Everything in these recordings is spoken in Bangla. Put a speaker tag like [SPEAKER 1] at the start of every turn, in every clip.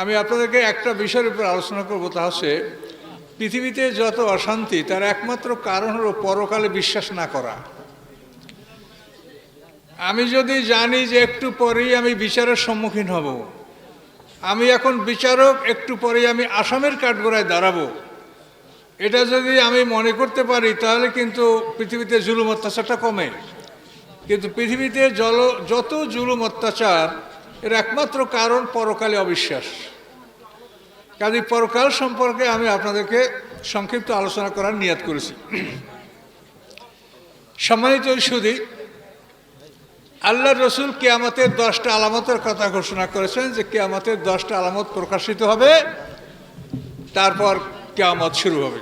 [SPEAKER 1] আমি আপনাদেরকে একটা বিষয়ের উপর আলোচনা করব, তা হচ্ছে পৃথিবীতে যত অশান্তি, তার একমাত্র কারণ হলো পরকালে বিশ্বাস না করা। আমি যদি জানি যে একটু পরেই আমি বিচারের সম্মুখীন হব, আমি এখন বিচারক, একটু পরেই আমি আসামের কাঠগোড়ায় দাঁড়াবো, এটা যদি আমি মনে করতে পারি, তাহলে কিন্তু পৃথিবীতে জুলুম অত্যাচারটা কমে। কিন্তু পৃথিবীতে জল, যত জুলুম অত্যাচার এর একমাত্র কারণ পরকালে অবিশ্বাস। কাজে পরকাল সম্পর্কে আমি আপনাদেরকে সংক্ষিপ্ত আলোচনা করার নিয়াত করেছি। সম্মানিত সুদী আল্লাহ রসুল কেয়ামতের দশটা আলামতের কথা ঘোষণা করেছেন যে কেয়ামতের দশটা আলামত প্রকাশিত হবে, তারপর কেয়ামত শুরু হবে।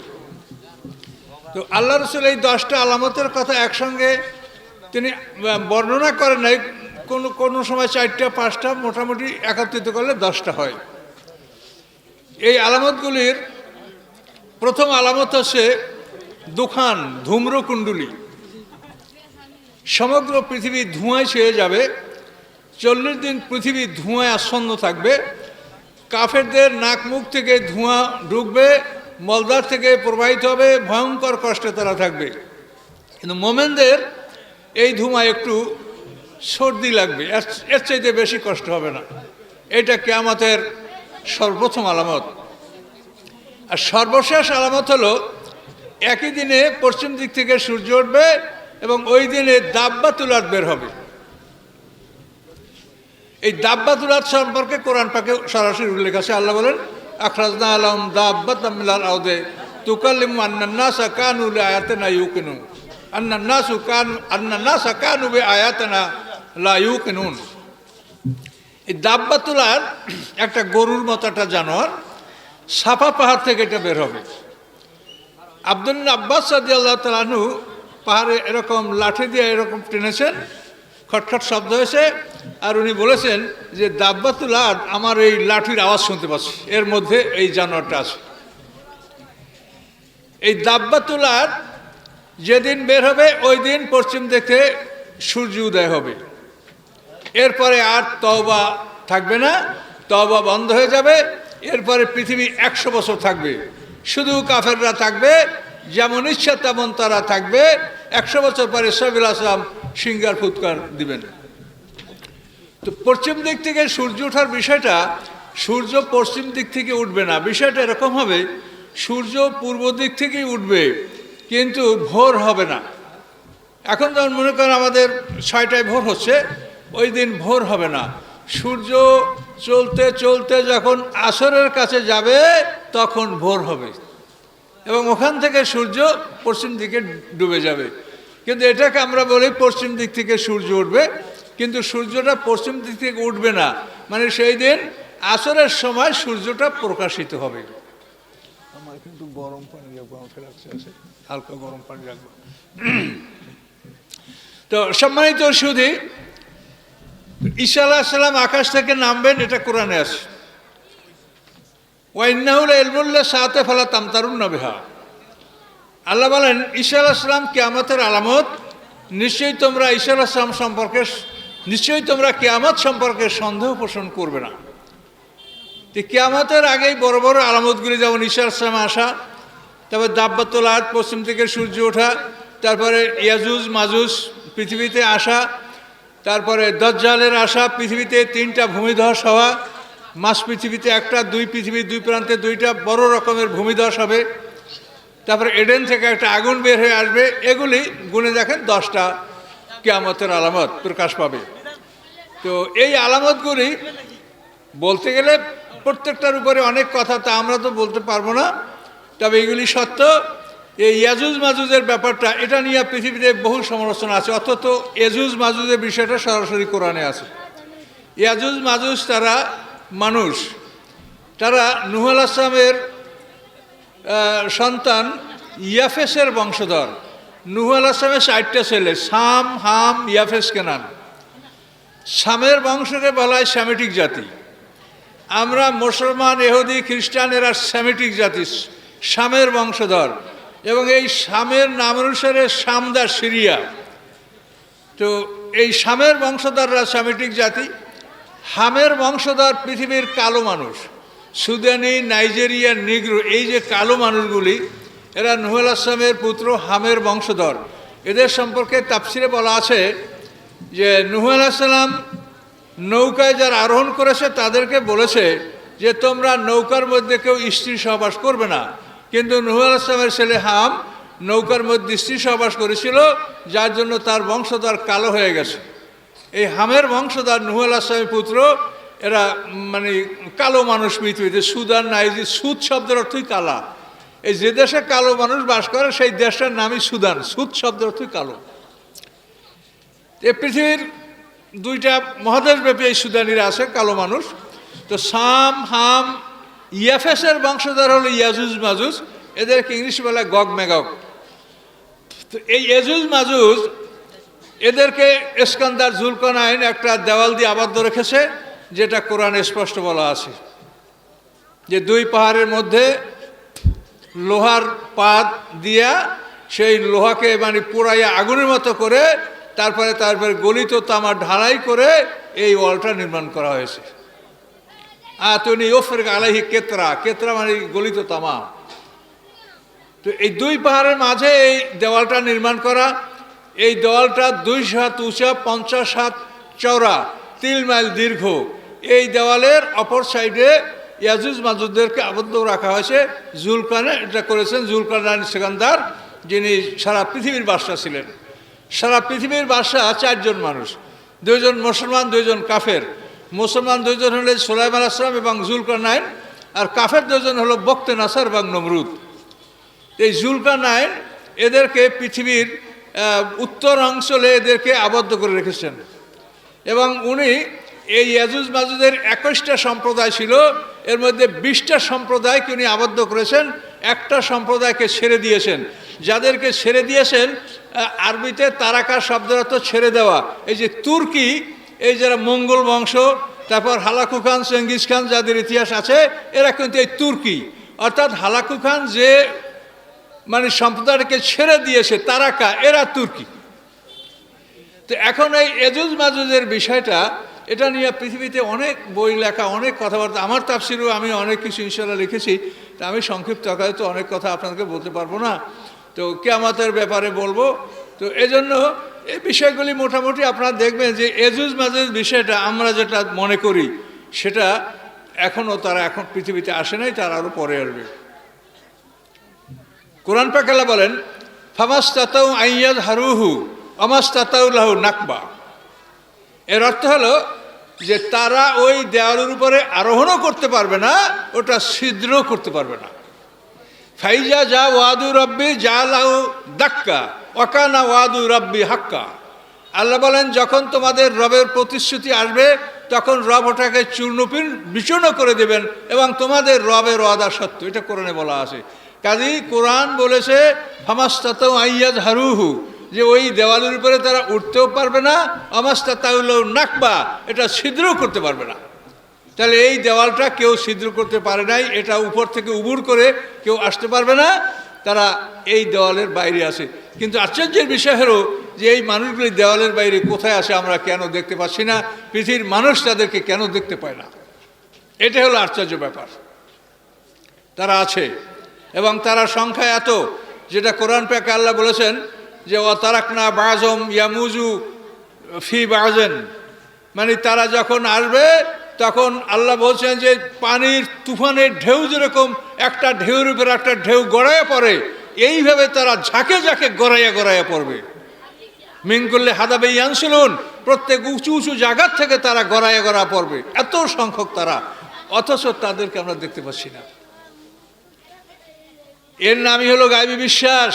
[SPEAKER 1] তো আল্লাহ রসুল এই দশটা আলামতের কথা একসঙ্গে তিনি বর্ণনা করেন নাই কোনো কোনো সময় চারটা, পাঁচটা, মোটামুটি একত্রিত করলে দশটা হয়। এই আলামতগুলির প্রথম আলামত হচ্ছে দুখান ধূম্রকুণ্ডলী সমগ্র পৃথিবী ধোঁয়ায় ছেয়ে যাবে, চল্লিশ দিন পৃথিবী ধোঁয়ায় আচ্ছন্ন থাকবে, কাফেরদের নাক মুখ থেকে ধোঁয়া ঢুকবে মলদার থেকে প্রবাহিত হবে, ভয়ঙ্কর কষ্টে তারা থাকবে। কিন্তু মোমেনদের এই ধোঁয়া একটু সর্দি লাগবে। এর- চাইতে বেশি কষ্ট হবে না। এটা কেয়ামতের সর্বপ্রথম আলামত। আর সর্বশেষ আলামত হলো, একই দিনে পশ্চিম দিক থেকে সূর্য উঠবে এবং ওই দিনে দাব্বা তুলাত বের হবে। এই দাব্বা তুলাত সম্পর্কে কোরআন পাকে সরাসরি উল্লেখ আছে। আল্লাহ বলেন, আখরাজনা আলম দাব্বা তামিলাল আউদে তুকাল্লিম আন্নান্নাসা কানু লে আয়াতেনা ইউকিনু আন্নান্নাসু কান আন্নান্নাসা কানু বে আয়াতেনা লা ইউকিনুন। এই দাব্বা তুলার একটা গরুর মতো একটা জানোয়ার, সাফা পাহাড় থেকে এটা বের হবে। আব্দুল আব্বাস সাদি আল্লাহ তালানু পাহাড়ে এরকম লাঠি দিয়ে এরকম টেনেছেন, খটখট শব্দ হয়েছে, আর উনি বলেছেন যে দাব্বাতুল আদ আমার এই লাঠির আওয়াজ শুনতে পাচ্ছি, এর মধ্যে এই জানোয়ারটা আছে। এই দাব্বাতুল আদ যেদিন বের হবে, ওই দিন পশ্চিম দেখে সূর্য উদয় হবে। এরপরে আর তওবা থাকবে না, তওবা বন্ধ হয়ে যাবে, এরপরে পৃথিবী একশো বছর থাকবে। শুধু কাফেররা থাকবে, যেমন ইচ্ছা তেমন তারা থাকবে। একশো বছর পরে সাবিল আসলাম সিঙ্গার ফুৎকার দিবেন। তো পশ্চিম দিক থেকে সূর্য ওঠার বিষয়টা, সূর্য পশ্চিম দিক থেকে উঠবে না। বিষয়টা এরকম হবে, সূর্য পূর্ব দিক থেকেই উঠবে, কিন্তু ভোর হবে না। এখন যেমন মনে করেন আমাদের ছয়টায় ভোর হচ্ছে ওই দিন ভোর হবে না। সূর্য চলতে চলতে যখন আসরের কাছে যাবে তখন ভোর হবে। এবং ওখান থেকে সূর্য পশ্চিম দিকে ডুবে যাবে। কিন্তু এটাকে আমরা বলি পশ্চিম দিক থেকে সূর্য উঠবে। কিন্তু সূর্যটা পশ্চিম দিক থেকে উঠবে না। মানে সেই দিন আসরের সময় সূর্যটা প্রকাশিত হবে। আমার কিন্তু গরম পানি রাখব আছে। হালকা গরম পানি রাখব। তো সম্মানিত সুধী ঈশা আলাহ সাল্লাম আকাশ থেকে নামবেন, এটা কোরআনে আছে। ওয়াইনাহুল এলমুল্লাহ সাথে ফেলা তামতারুন নবেহা। আল্লাহ বলেন ঈশা আলাহ সাল্লাম কেয়ামতের আলামত, নিশ্চয়ই তোমরা ঈশা আলাহ সাল্লাম সম্পর্কে নিশ্চয়ই তোমরা কেয়ামত সম্পর্কে সন্দেহ পোষণ করবে না। তো কেয়ামতের আগেই বড় বড় আলামতগুলি, যেমন ঈশা আসলাম আসা, তারপর দাব্বাতুল আদ, পশ্চিম থেকে সূর্য ওঠা, তারপরে ইয়াজুজ, মাজুজ, পৃথিবীতে আসা তারপরে দজ্জালের আসা পৃথিবীতে তিনটা ভূমিধস হওয়া, মাস পৃথিবীতে একটা, দুই পৃথিবীর দুই প্রান্তে দুইটা, বড় রকমের ভূমিধস হবে। তারপরে এডেন থেকে একটা আগুন বের হয়ে আসবে, এগুলি গুনে দেখেন দশটা কেয়ামতের আলামত প্রকাশ পাবে। তো এই আলামতগুলি বলতে গেলে প্রত্যেকটার উপরে অনেক কথা, তা আমরা তো বলতে পারব না। তবে এগুলি সত্য। এই ইয়াজুজ মাজুজের ব্যাপারটা, এটা নিয়ে পৃথিবীতে বহু সমালোচনা আছে, অথচ এজুজ মাজুজের বিষয়টা সরাসরি কোরআনে আছে। ইয়াজুজ মাজুজ তারা মানুষ। তারা নুহুল আসলামের সন্তান ইয়াফেসের বংশধর। নুহুল আসলামের চারটে ছেলে, সাম, হাম, ইয়াফেস কেনান সামের বংশকে বলা হয় স্যামেটিক জাতি। আমরা মুসলমান এহুদি খ্রিস্টান, এরা স্যামেটিক জাতি, সামের বংশধর। এবং এই সামের নাম অনুসারে সামদা সিরিয়া। তো এই সামের বংশধররা স্যামেটিক জাতি। হামের বংশধর পৃথিবীর কালো মানুষ। সুদানি, নাইজেরিয়া, নিগ্রো এই যে কালো মানুষগুলি, এরা নুহুল আসলামের পুত্র, হামের বংশধর। এদের সম্পর্কে তাপসিরে বলা আছে যে নুহুল আসলাম নৌকায় যারা আরোহণ করেছে, তাদেরকে বলেছে যে তোমরা নৌকার মধ্যে কেউ স্ত্রী সহবাস করবে না। কিন্তু নুহুল আসলামের ছেলে হাম নৌকার মধ্যে স্ত্রী সহবাস করেছিল, যার জন্য তার বংশধর কালো হয়ে গেছে। এই হামের বংশধর নুহুল আসলামের পুত্র, এরা মানে কালো মানুষ পৃথিবীতে সুদান নাইজি সুদ শব্দের অর্থই কালা। এই যে দেশে কালো মানুষ বাস করে, সেই দেশটার নামই সুদান, সুদ শব্দের অর্থই কালো। এ পৃথিবীর দুইটা মহাদেশব্যাপী এই সুদানিরা আছে, কালো মানুষ। তো সাম, হাম ইয়াফেসের বংশধর হলো ইয়াজুজ মাজুজ এদেরকে ইংলিশ বলে গগ মেগক তো এই এজুজ মাজুজ এদেরকে এসকান্দার জুলকানাইন একটা দেওয়াল দিয়ে আবদ্ধ রেখেছে, যেটা কোরআনে স্পষ্ট বলা আছে। যে দুই পাহাড়ের মধ্যে লোহার পাত দিয়া সেই লোহাকে মানে পুরাইয়া আগুনের মতো করে, তারপরে তারপরে গলিত তামা ঢালাই করে এই ওয়ালটা নির্মাণ করা হয়েছে। আতনি ওফের আলাহি কেতরা কেতরা মানে গলিত তামা। তো এই দুই পাহাড়ের মাঝে এই দেওয়ালটা নির্মাণ করা, এই দেওয়ালটা দুইশো হাত উঁচা, পঞ্চাশ হাত চওড়া, তিন মাইল দীর্ঘ। এই দেওয়ালের অপর সাইডে ইয়াজুজ মাজুদদেরকে আবদ্ধ রাখা হয়েছে। জুলকানে এটা করেছেন জুলকানান সেকান্দার, যিনি সারা পৃথিবীর বাদশা ছিলেন। সারা পৃথিবীর বাদশা চারজন মানুষ, দুইজন মুসলমান, দুইজন কাফের। মুসলমান দুজন হলেন সোলাইমান আসলাম এবং জুলকানাইন, আর কাফের দুজন হলো বক্তে নাসার এবং নমরুদ। এই জুলকানাইন এদেরকে পৃথিবীর উত্তর অঞ্চলে এদেরকে আবদ্ধ করে রেখেছেন। এবং উনি এই ইয়াজুজ মাজুদের একুশটা সম্প্রদায় ছিল, এর মধ্যে বিশটা সম্প্রদায়কে উনি আবদ্ধ করেছেন, একটা সম্প্রদায়কে ছেড়ে দিয়েছেন। যাদেরকে ছেড়ে দিয়েছেন আরবিতে তারাকা শব্দের ছেড়ে দেওয়া। এই যে তুর্কি এই যারা মঙ্গল বংশ, তারপর হালাকু খান চেঙ্গিস খান যাদের ইতিহাস আছে, এরা কিন্তু এই তুর্কি। অর্থাৎ হালাকু খান যে মানে সম্প্রদায়কে ছেড়ে দিয়েছে তারাকা এরা তুর্কি। তো এখন এই এজুজ মাজুজের বিষয়টা, এটা নিয়ে পৃথিবীতে অনেক বই লেখা, অনেক কথাবার্তা, আমার তাফসিরও আমি অনেক কিছু ইনশাল্লাহ লিখেছি, তা আমি সংক্ষিপ্ত আকারে তো অনেক কথা আপনাদেরকে বলতে পারব না। তো কেয়ামতের ব্যাপারে বলব। তো এজন্য এই বিষয়গুলি মোটামুটি আপনারা দেখবেন যে এজুজ মাজুজ বিষয়টা আমরা যেটা মনে করি, সেটা এখনও তারা এখন পৃথিবীতে আসে নাই, তারা আরও পরে আসবে। কোরআন পাকালা বলেন ফামাস তাতাউ আইয়াদ হারুহু অমাস তাতাউল্লাহু নাকবা। এর অর্থ হলো যে তারা ওই দেওয়ালের উপরে আরোহণও করতে পারবে না, ওটা ছিদ্র করতে পারবে না। ফাইজা যা ওয়াদু রব্বি যা লাউ দাক্কা অকানা ওয়াদু রব্বি হাক্কা। আল্লাহ বলেন, যখন তোমাদের রবের প্রতিশ্রুতি আসবে, তখন রব ওটাকে চূর্ণপিন বিচূর্ণ করে দেবেন এবং তোমাদের রবের ওয়াদা সত্য। এটা কোরআনে বলা আছে। কাজী কোরআন বলেছে ফামাস্তাত আইয়াজ হারুহু যে ওই দেওয়ালের উপরে তারা উঠতেও পারবে না অমাস্তা তাউল নাকবা, এটা ছিদ্রও করতে পারবে না। তাহলে এই দেওয়ালটা কেউ ছিদ্র করতে পারে নাই, এটা উপর থেকে উবুর করে কেউ আসতে পারবে না। তারা এই দেওয়ালের বাইরে আসে কিন্তু আশ্চর্যের বিষয় হলো যে এই মানুষগুলি দেওয়ালের বাইরে কোথায় আসে আমরা কেন দেখতে পাচ্ছি না, পৃথিবীর মানুষ তাদেরকে কেন দেখতে পায় না? এটা হলো আশ্চর্য ব্যাপার। তারা আছে এবং তারা সংখ্যা এত যেটা কোরআন প্যাকে আল্লাহ বলেছেন যে ও তারাকনা বাজম ইয়ামুজু ফি বাজেন মানে তারা যখন আসবে তখন আল্লাহ বলছেন যে পানির তুফানের ঢেউ যেরকম, একটা ঢেউর উপর একটা ঢেউ গড়াইয়া পড়ে, এইভাবে তারা ঝাঁকে ঝাঁকে গড়াইয়া গড়াইয়া পড়বে। করলে হাদাবে ইয়ানসুলুন, প্রত্যেক উঁচু উঁচু জায়গার থেকে তারা গড়াইয়া গড়া পড়বে। এত সংখ্যক তারা, অথচ তাদেরকে আমরা দেখতে পাচ্ছি না। এর নামই হলো গাইবী বিশ্বাস,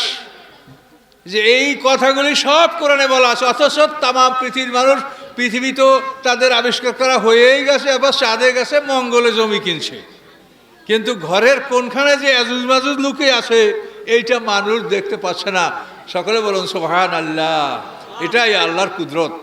[SPEAKER 1] যে এই কথাগুলি সব কোরআনে বলা আছে, অথচ তামাম পৃথিবীর মানুষ পৃথিবী তো তাদের আবিষ্কার করা হয়েই গেছে, আবার চাঁদে গেছে, মঙ্গলে জমি কিনছে। কিন্তু ঘরের কোনখানে যে আজুজ মাজুজ লুকিয়ে আছে, এইটা মানুষ দেখতে পাচ্ছে না। সকলে বলুন সোহান আল্লাহ এটাই আল্লাহর কুদরত।